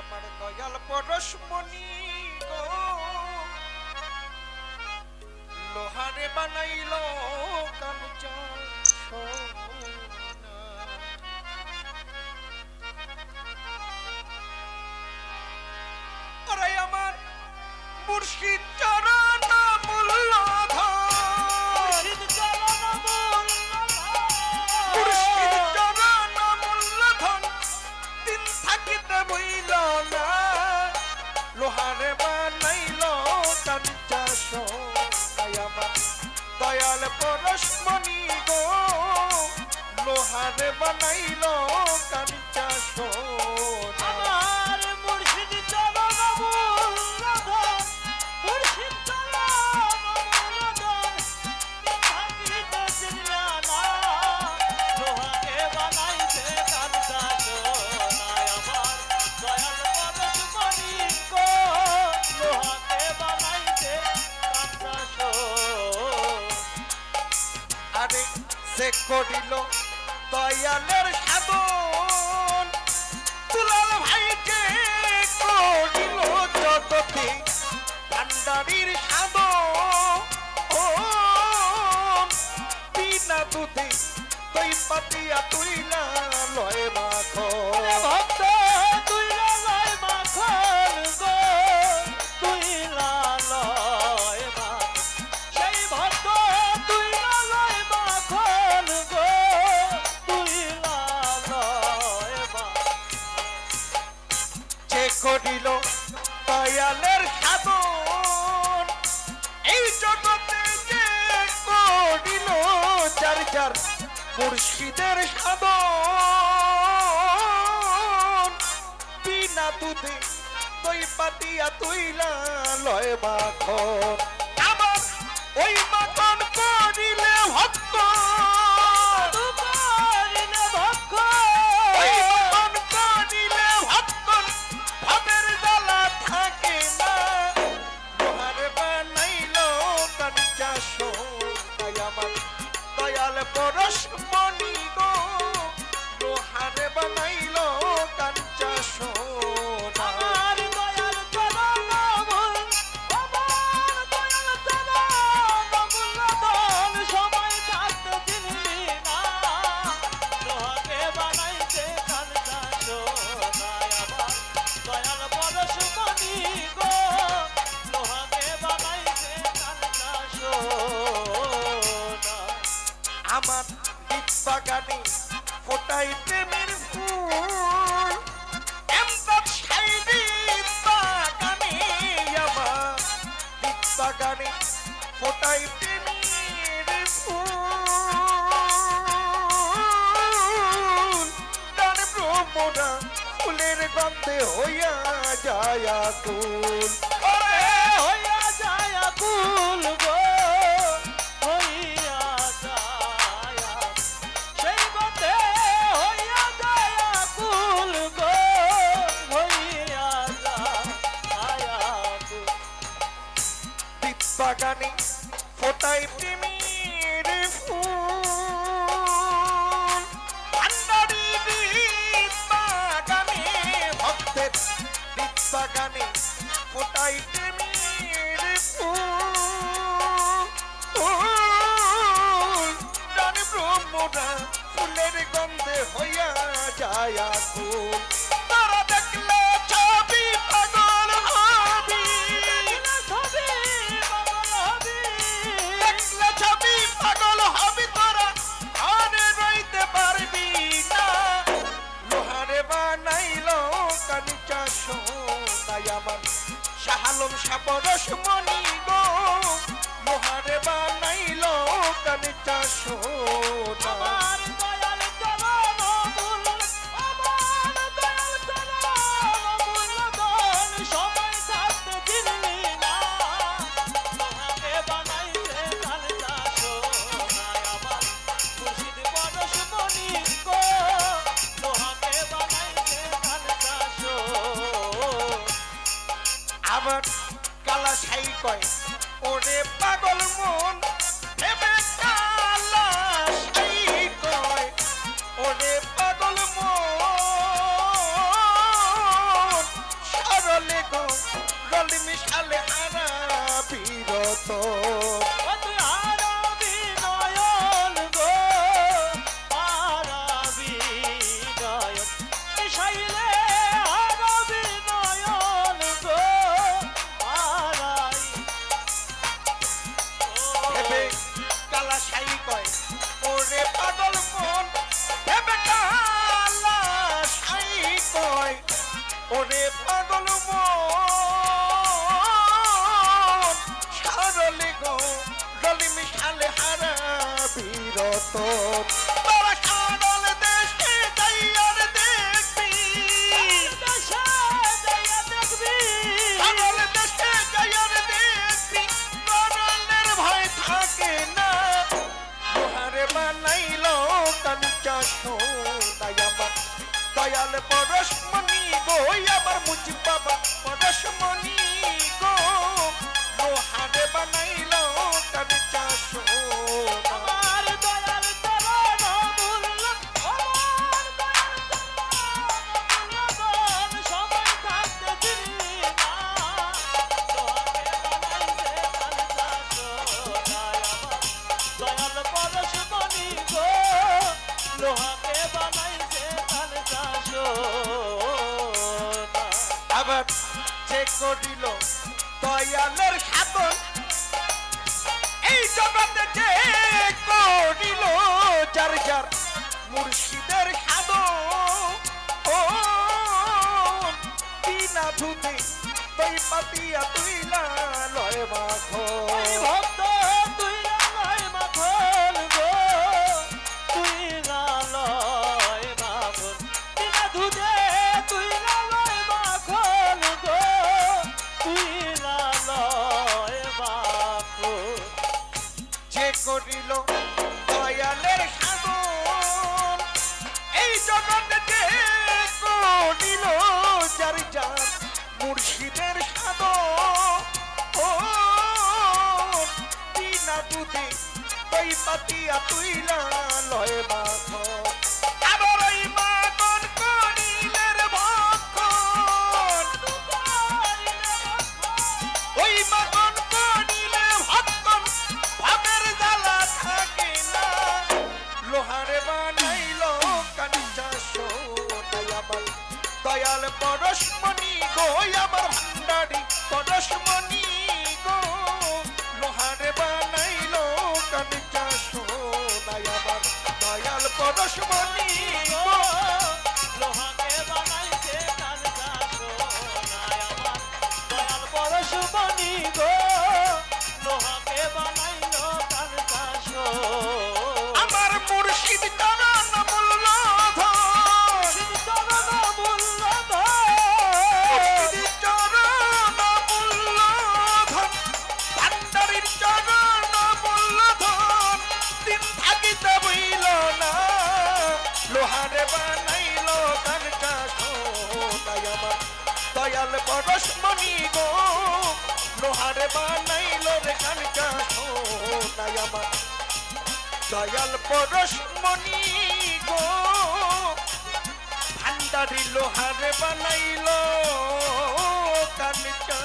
আমার দয়াল পরশমণি গো। লোহারে বানাইল কামচা আমার মুর্শিদ লোহারে বানাইল তার চাষ দয়াল পরশমণি গো লোহারে বানাইল কাঞ্চা সোনা সে করিল দয়ালের সাধন। তুলাল ভাইকে করিল যততে ভান্ডারির সাধন। বিনা দুধে তুই পাতিয়া তুইলা লয় মাখো ভক্ত, তুই করিল দয়ালের সাধন। এই জগতে যে করিল যার যার মুর্শিদের সাধন। বিনা দুধে তুই পাতিয়া তুইলা লয় মাখন। আমার ওই মাখন করিলে ভক্ত বাগানে ফোটাই প্রেমের ফুল। এমদাদ সাই দীপ বাগানে আমার বাগানে ফোটাই প্রেমের ফুল। ফুলের গন্ধে হইয়া যায় কুল ফোটাই প্রেমের ফুল। ভান্ডারি বাগানে, ভক্তের বাগানে ফোটাই প্রেমের ফুল। ডান ব্রহ্মরা ফুলের গন্ধে হইয়া যায় মনি গো। লোহারে বানাইল কানিচা সোনা আমার কালা সাই কয় ওরে পাগল মন ভেবে কালা সাই কয় ওরে সোনায়ামা দয়াল পরশমণি গো আবার মুজি বাবা। পরশমণি লোহাকে বানাইছে কালকা সোনা আবার যে করিল দয়ালের সাধন, এই জগতে যে করিল যার যার মুর্শিদের সাধন। ও বিনা ধুতে তৈ পাতিয়া তুই লয় মাখো ভক্ত মুর্শিদের সাধন তুই পাতিয়া তুইলা লয় মাখ আমার ভান্ডারি পরশমণি গো। লোহারে বানাইল কাঞ্চা সোনাই আমার দয়াল পরশমণি গো। বানাইল কানটা সোনাই আমার দয়াল পরশমণি গো, লোহারে বানাইল রে কানটা সোনাই আমার দয়াল পরশমণি গো, ভান্ডারি লোহারে বানাইল কানটা